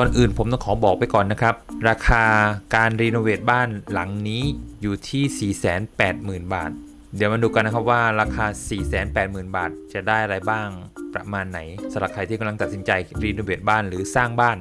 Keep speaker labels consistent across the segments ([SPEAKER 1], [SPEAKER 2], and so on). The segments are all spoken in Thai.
[SPEAKER 1] ก่อนอื่นผมต้องขอบอกไปก่อนนะครับ ราคาการรีโนเวทบ้านหลังนี้อยู่ที่ 480,000 บาท เดี๋ยวมาดูกันนะครับว่าราคา 480,000 บาท จะได้อะไรบ้างประมาณไหนสำหรับใครที่กำลังตัดสินใจรีโนเวทบ้านหรือสร้างบ้าน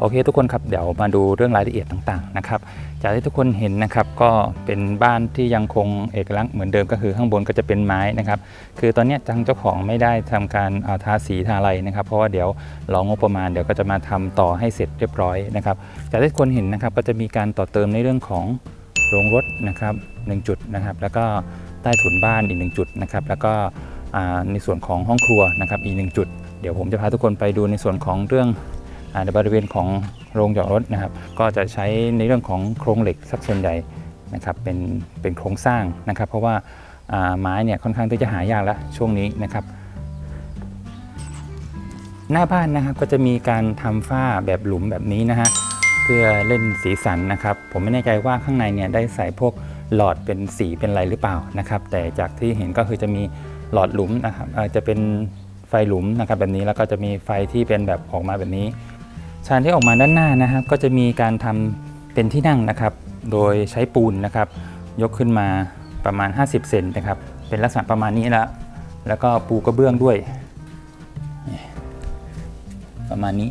[SPEAKER 2] โอเคทุกคนครับเดี๋ยวมาดูเรื่องรายละเอียดต่างๆนะครับจากที่ทุกคนเห็นนะครับก็เป็นบ้านที่ยังคงเอกลักษณ์เหมือนเดิมก็คือข้างบนก็จะเป็นไม้นะครับคือตอนนี้ทางเจ้าของไม่ได้ทำการาทาสีทาอะไรนะครับ เพราะว่าเดี๋ยวรองบประมาณเดี๋ยวก็จะมาทำต่อให้เสร็จเรียบร้อยนะครับจากที่ทุกคนเห็นนะครับก็จะมีการต่อเติมในเรื่องของโรงรถนะครับหนึ่งจุดนะครับแล้วก็ใต้ถุนบ้านอีกหนึ่งจุดนะครับแล้วก็ในส่วนของห้องครัวนะครับอีกหนึ่งจุด เดี๋ยวผมจะพาทุกคนไปดูในส่วนของเรื่อง ในบริเวณของโรงจอดรถนะครับ ก็จะใช้ในเรื่องของโครงเหล็กสักส่วนใหญ่นะครับเป็นเป็นโครงสร้างนะครับ เพราะว่าไม้เนี่ยค่อนข้างที่จะหายากแล้วช่วงนี้นะครับ หน้าบ้านนะครับก็จะมีการทำฝ้าแบบหลุมแบบนี้นะฮะเพื่อเล่นสีสันนะครับ ผมไม่แน่ใจว่าข้างในเนี่ยได้ใส่พวกหลอดเป็นสีเป็นอะไรหรือเปล่านะครับ แต่จากที่เห็นก็คือจะมีหลอดหลุมนะครับจะเป็นไฟหลุมนะครับแบบนี้แล้วก็จะมีไฟที่เป็นแบบออกมาแบบนี้ ชานที่ออกมาด้านหน้านะครับ ก็จะมีการทำเป็นที่นั่งนะครับ โดยใช้ปูนนะครับ ยกขึ้นมาประมาณ 50 เซนนะครับ เป็นลักษณะประมาณนี้ล้วแล้วก็ปูกระเบื้องด้วย ประมาณนี้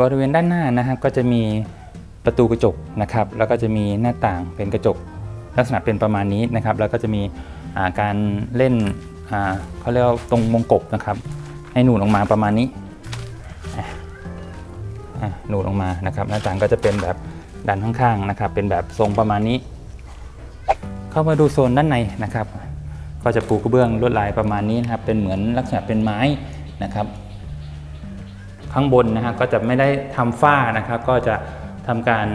[SPEAKER 2] บริเวณด้านหน้านะครับ ก็จะมีประตูกระจกนะครับ แล้วก็จะมีหน้าต่างเป็นกระจก ลักษณะเป็นประมาณนี้นะครับ แล้วก็จะมีการเล่นเขาเรียกว่าตรงมงกบนะครับ ให้หนูนออกมาประมาณนี้ อะหนูดออกมานะครับหน้าต่างก็จะเป็นแบบดันข้างๆนะครับ เป็นแบบทรงประมาณนี้ เข้ามาดูโซนด้านในนะครับ ก็จะปูกระเบื้องลวดลายประมาณนี้นะครับ เป็นเหมือนลักษณะเป็นไม้นะครับ ข้างบนนะฮะก็จะไม่ได้ทำฝ้านะครับ ก็จะทำการ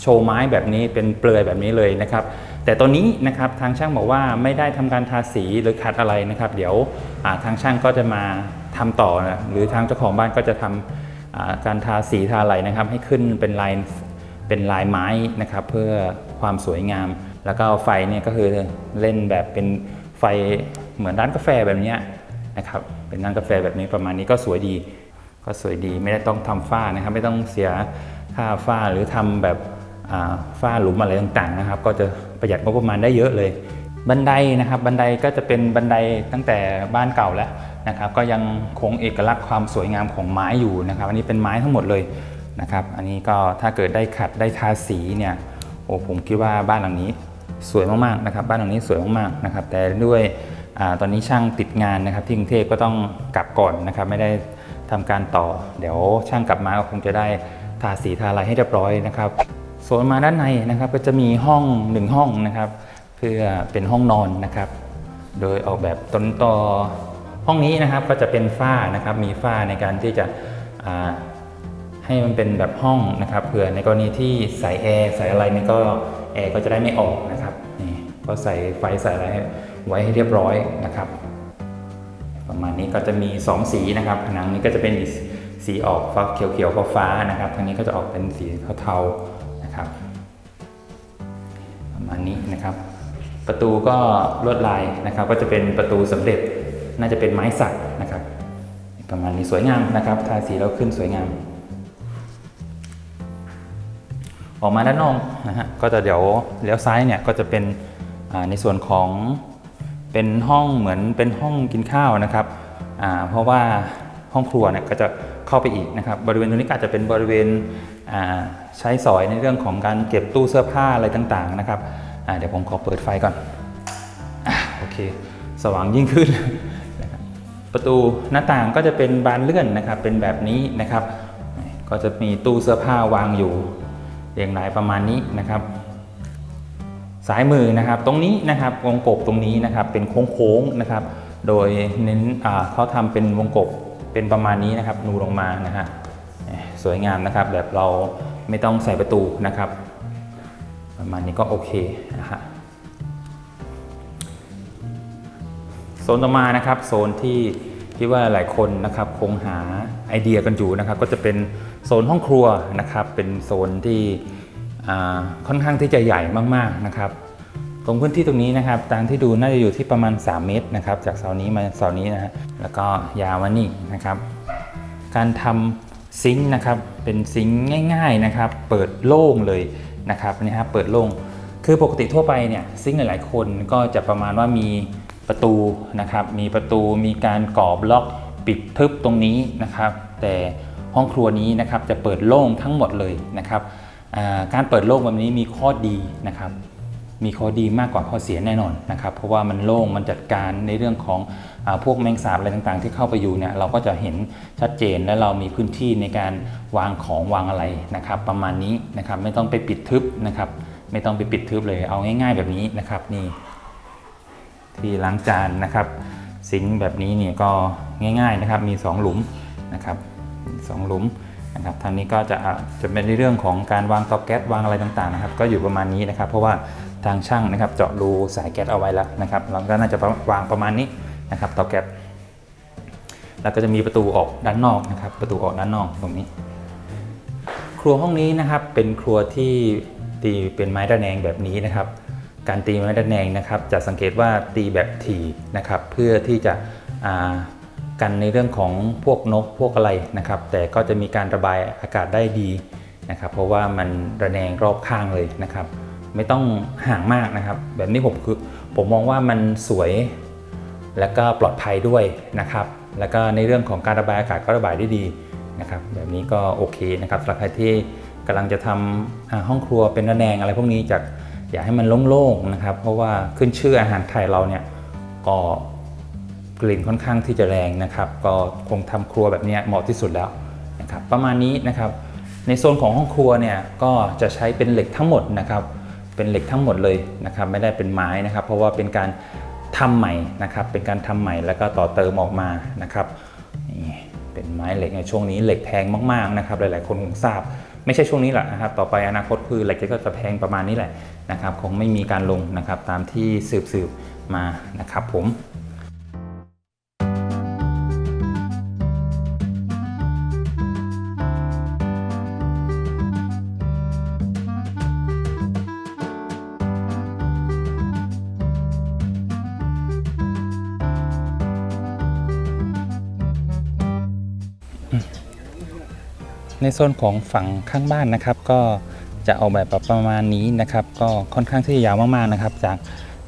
[SPEAKER 2] โชว์ไม้แบบนี้เป็นเปลือยแบบนี้เลยนะครับ แต่ตัวนี้นะครับทางช่างบอกว่าไม่ได้ทำการทาสีหรือขัดอะไรนะครับ เดี๋ยวทางช่างก็จะมาทำต่อนะหรือทางเจ้าของบ้านก็จะทำอ่า การทาสีทาอะไรนะครับ ให้ขึ้นเป็นลายเป็นลายไม้นะครับ เพื่อความสวยงาม แล้วก็ไฟเนี่ยก็คือเล่นแบบเป็นไฟเหมือนร้านกาแฟแบบนี้นะครับเป็นร้านกาแฟแบบนี้ประมาณนี้ก็สวยดี ก็สวยดีไม่ได้ต้องทำฝ้านะครับ ไม่ต้องเสียค่าฝ้าหรือทำแบบฝ้าหลุมอะไรต่างๆนะครับ ก็จะประหยัดงบประมาณได้เยอะเลย บันไดนะครับ บันไดก็จะเป็นบันไดตั้งแต่บ้านเก่าแล้ว นะครับก็ยังคงเอกลักษณ์ความสวยงามของไม้อยู่นะครับ อันนี้เป็นไม้ทั้งหมดเลยนะครับ อันนี้ก็ถ้าเกิดได้ขัดได้ทาสีเนี่ยโอ้ผมคิดว่าบ้านหลังนี้สวยมากๆนะครับ บ้านหลังนี้สวยมากๆนะครับ แต่ด้วยอตอนนี้ช่างติดงานนะครับที่กรุงเทพก็ต้องกลับก่อนนะครับ ไม่ได้ทำการต่อ เดี๋ยวช่างกลับมาก็คงจะได้ทาสีทาอะไรให้เรียบร้อยนะครับโซนมาด้านในนะครับก็จะมีห้องหนึ่งห้องนะครับ เพื่อเป็นห้องนอนนะครับ โดยออกแบบต้นต่อ ห้องนี้นะครับก็จะเป็นฝ้านะครับมีฝ้าในการที่จะให้มันเป็นแบบห้องนะครับเผื่อในกรณีที่ใส่แอร์ใส่อะไรนี่ก็แอร์ก็จะได้ไม่ออกนะครับนี่ก็ใส่ไฟใส่อะไรไว้ให้เรียบร้อยนะครับ ประมาณนี้ก็จะมี 2 สีนะครับผนังนี้ก็จะเป็นสีออกฟ้าเขียวๆฟ้านะครับทางนี้ก็จะออกเป็นสีเทาๆนะครับ ประมาณนี้นะครับ ประตูก็ลวดลายนะครับ ก็จะเป็นประตูสำเร็จ น่าจะเป็นไม้สักนะครับ ประมาณนี้สวยงามนะครับทาสีแล้วขึ้นสวยงาม ออกมาด้านนอกนะฮะก็จะเดี๋ยวเลี้ยวซ้ายเนี่ยก็จะเป็นในส่วนของเป็นห้องเหมือนเป็นห้องกินข้าวนะครับเพราะว่าห้องครัวเนี่ยก็จะเข้าไปอีกนะครับ บริเวณตรงนี้อาจจะเป็นบริเวณใช้สอยในเรื่องของการเก็บตู้เสื้อผ้าอะไรต่างๆนะครับเดี๋ยวผมขอเปิดไฟก่อนอโอเค สว่างยิ่งขึ้น ประตูหน้าต่างก็จะเป็นบานเลื่อนนะครับ เป็นแบบนี้นะครับ ก็จะมีตู้เสื้อผ้าวางอยู่เรียงรายประมาณนี้นะครับซ้ายมือนะครับตรงนี้นะครับวงกบตรงนี้นะครับเป็นโค้งๆนะครับ โดยเน้นเขาทำเป็นวงกบเป็นประมาณนี้นะครับนูลงมานะฮะสวยงามนะครับแบบเราไม่ต้องใส่ประตูนะครับ ประมาณนี้ก็โอเคนะฮะ ซนต่อมานะครับโซนที่คิดว่าหลายคนนะครับคงหาไอเดียกันอยู่นะครับ ก็จะเป็นโซนห้องครัวนะครับ เป็นโซนที่ค่อนข้างที่จะใหญ่มากๆนะครับ ตรงพื้นที่ตรงนี้นะครับตามที่ดูน่าจะอยู่ที่ประมาณ 3 เมตรนะครับ จากเสานี้มาเสานี้นะฮะแล้วก็ยาวมานี่นะครับ การทำซิงค์นะครับ เป็นซิงค์ง่าย ๆนะครับ เปิดโล่งเลยนะครับนี่ฮะเปิดโล่งคือปกติทั่วไปเนี่ยซิงค์หลายๆคนก็จะประมาณว่ามี ประตูนะครับ มีประตูมีการก่อบล็อกปิดทึบตรงนี้นะครับ แต่ห้องครัวนี้นะครับจะเปิดโล่งทั้งหมดเลยนะครับการเปิดโล่งแบบนี้มีข้อดีนะครับ มีข้อดีมากกว่าข้อเสียแน่นอนนะครับ เพราะว่ามันโล่งมันจัดการในเรื่องของอพวกแมงสาบอะไรต่างๆ ที่เข้าไปอยู่เนี่ยเราก็จะเห็นชัดเจนและเรามีพื้นที่ในการวางของวางอะไรนะครับ ประมาณนี้นะครับไม่ต้องไปปิดทึบนะครับ ไม่ต้องไปปิดทึบเลยเอาง่าย ๆ แบบนี้นะครับนี่ ที่ล้างจานนะครับ ซิงค์แบบนี้เนี่ยก็ง่าย ๆนะครับ มี 2 หลุมนะครับสองหลุมนะครับทางนี้ก็จะอะจะเป็นในเรื่องของการวางเตาแก๊สวางอะไรต่างๆนะครับ ก็อยู่ประมาณนี้นะครับ เพราะว่าทางช่างนะครับ เจาะรูสายแก๊สเอาไว้แล้วนะครับเราก็น่าจะวางประมาณนี้นะครับเตาแก๊สแล้วก็จะมีประตูออกด้านนอกนะครับ ประตูออกด้านนอกตรงนี้ ครัวห้องนี้นะครับเป็นครัวที่ตีเป็นไม้ระแนงแบบนี้นะครับ การตีไม้ระแนงนะครับ จะสังเกตว่าตีแบบถี่นะครับเพื่อที่จะกันในเรื่องของพวกนกพวกอะไรนะครับ แต่ก็จะมีการระบายอากาศได้ดีนะครับ เพราะว่ามันระแนงรอบข้างเลยนะครับ ไม่ต้องห่างมากนะครับ แบบนี้ผมคือผมมองว่ามันสวยและก็ปลอดภัยด้วยนะครับ แล้วก็ในเรื่องของการระบายอากาศก็ระบายได้ดีนะครับ แบบนี้ก็โอเคนะครับสำหรับใครที่กำลังจะทำอ่าห้องครัวเป็นระแนงอะไรพวกนี้จาก อย่าให้มันโล่งๆนะครับ เพราะว่าขึ้นชื่ออาหารไทยเราเนี่ยก็กลิ่นค่อนข้างที่จะแรงนะครับ ก็คงทำครัวแบบนี้เหมาะที่สุดแล้วนะครับ ประมาณนี้นะครับ ในโซนของห้องครัวเนี่ยก็จะใช้เป็นเหล็กทั้งหมดนะครับ เป็นเหล็กทั้งหมดเลยนะครับ ไม่ได้เป็นไม้นะครับ เพราะว่าเป็นการทำใหม่นะครับ เป็นการทำใหม่แล้วก็ต่อเติมออกมานะครับนี่เป็นไม้เหล็กในช่วงนี้เหล็กแพงมากๆนะครับ หลายๆคนคงทราบ ไม่ใช่ช่วงนี้แหละนะครับ ต่อไปอนาคตคือเหล็กก็จะแพงประมาณนี้แหละนะครับ คงไม่มีการลงนะครับตามที่สืบๆมานะครับผม ในโซนของฝั่งข้างบ้านนะครับ ก็จะออกแบบประมาณนี้นะครับ ก็ค่อนข้างที่จะยาวมากๆนะครับ จาก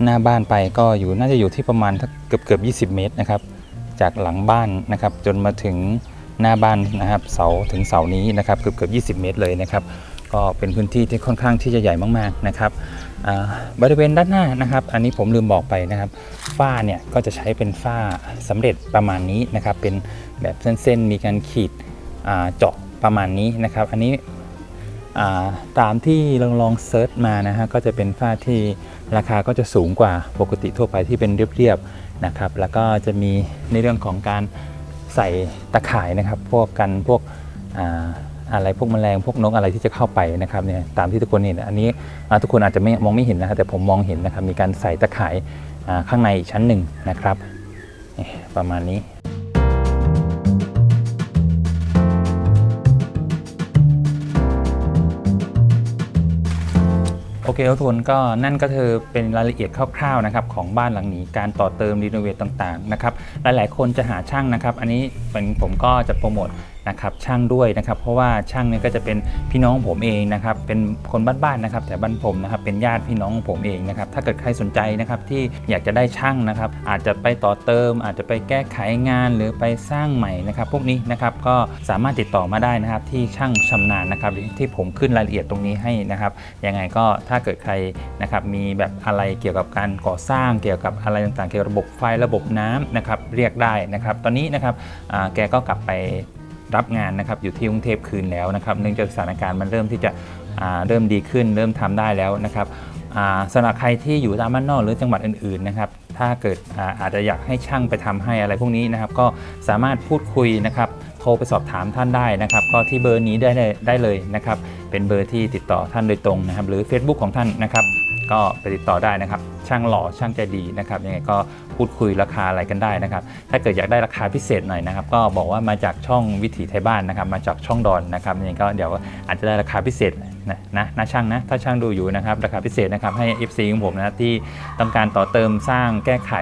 [SPEAKER 2] หน้าบ้านไปก็อยู่น่าจะอยู่ที่ประมาณเกือบเกือบ20 เมตรนะครับ จากหลังบ้านนะครับ จนมาถึงหน้าบ้านนะครับเสาถึงเสานี้นะครับเกือบเกือบ20 เมตรเลยนะครับ ก็เป็นพื้นที่ที่ค่อนข้างที่จะใหญ่มากๆนะครับบริเวณด้านหน้านะครับ อันนี้ผมลืมบอกไปนะครับฝ้าเนี่ยก็จะใช้เป็นฝ้าสำเร็จประมาณนี้นะครับ เป็นแบบเส้นๆมีการขีดเจาะ ประมาณนี้นะครับ อันนี้ตามที่ลองลองเซิร์ชมานะฮะก็จะเป็นฝ้าที่ราคาก็จะสูงกว่าปกติทั่วไปที่เป็นเรียบๆนะครับ แล้วก็จะมีในเรื่องของการใส่ตะข่ายนะครับ พวกกันพวกอะไรพวกแมลงพวกนกอะไรที่จะเข้าไปนะครับเนี่ยตามที่ทุกคนเห็นอันนี้ทุกคนอาจจะไม่มองไม่เห็นนะครับแต่ผมมองเห็นนะครับมีการใส่ตะข่ายข้างในอีกชั้นหนึ่งนะครับ ประมาณนี้ เคทุกคนก็นั่นก็คือเป็นรายละเอียดคร่าวๆนะครับของบ้านหลังนี้การต่อเติมรีโนเวทต่างๆนะครับหลายๆ คนจะหาช่างนะครับ อันนี้เป็นผมก็จะโปรโมท นะครับช่างด้วยนะครับ เพราะว่าช่างเนี่ยก็จะเป็นพี่น้องผมเองนะครับ เป็นคนบ้านๆนะครับ แต่บ้านผมนะครับเป็นญาติพี่น้องผมเองนะครับ ถ้าเกิดใครสนใจนะครับที่อยากจะได้ช่างนะครับ อาจจะไปต่อเติม อาจจะไปแก้ไขงานหรือไปสร้างใหม่นะครับ พวกนี้นะครับก็สามารถติดต่อมาได้นะครับ ที่ช่างชำนาญนะครับที่ผมขึ้นรายละเอียดตรงนี้ให้นะครับยังไงก็ถ้าเกิดใครนะครับมีแบบอะไรเกี่ยวกับการก่อสร้างเกี่ยวกับอะไรต่างๆ เกี่ยวกับระบบไฟระบบน้ำนะครับเรียกได้นะครับ ตอนนี้นะครับแกก็กลับไป รับงานนะครับอยู่ที่กรุงเทพคืนแล้วนะครับเนื่องจากสถานการณ์มันเริ่มที่จะเริ่มดีขึ้น เริ่มทำได้แล้วนะครับสำหรับใครที่อยู่ตามบ้านนอกหรือจังหวัดอื่นๆนะครับถ้าเกิดอาอาจจะอยากให้ช่างไปทำให้อะไรพวกนี้นะครับ ก็สามารถพูดคุยนะครับ โทรไปสอบถามท่านได้นะครับ ก็ที่เบอร์นี้ได้ได้ได้เลยนะครับ เป็นเบอร์ที่ติดต่อท่านโดยตรงนะครับ หรือ Facebook ของท่านนะครับ ก็ไปติดต่อได้นะครับช่างหล่อช่างใจดีนะครับยังไงก็พูดคุยราคาอะไรกันได้นะครับ ถ้าเกิดอยากได้ราคาพิเศษหน่อยนะครับ ก็บอกว่ามาจากช่องวิถีไทยบ้านนะครับ มาจากช่องดอนนะครับนี่ก็เดี๋ยวอาจจะได้ราคาพิเศษนะนะนะช่างนะถ้าช่างดูอยู่นะครับราคาพิเศษนะครับให้ FC ของผมนะที่ต้องการต่อเติมสร้างแก้ไข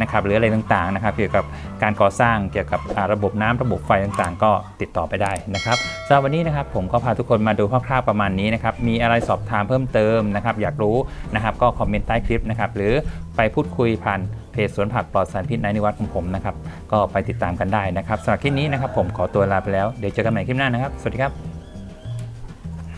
[SPEAKER 2] นะครับหรืออะไรต่างๆนะครับ เกี่ยวกับการก่อสร้างเกี่ยวกับระบบน้ำระบบไฟต่างๆ ก็ติดต่อไปได้นะครับสำหรับวันนี้นะครับผมก็พาทุกคนมาดูคร่าวๆประมาณนี้นะครับมีอะไรสอบถามเพิ่มเติมนะครับ อยากรู้นะครับ ก็คอมเมนต์ใต้คลิปนะครับหรือไปพูดคุยผ่านเพจสวนผักปลอดสารพิษในนิวัตของผมนะครับก็ไปติดตามกันได้นะครับสำหรับคลิปนี้นะครับผมขอตัวลาไปแล้วเดี๋ยวเจอกันใหม่คลิปหน้านะครับ สวัสดีครับ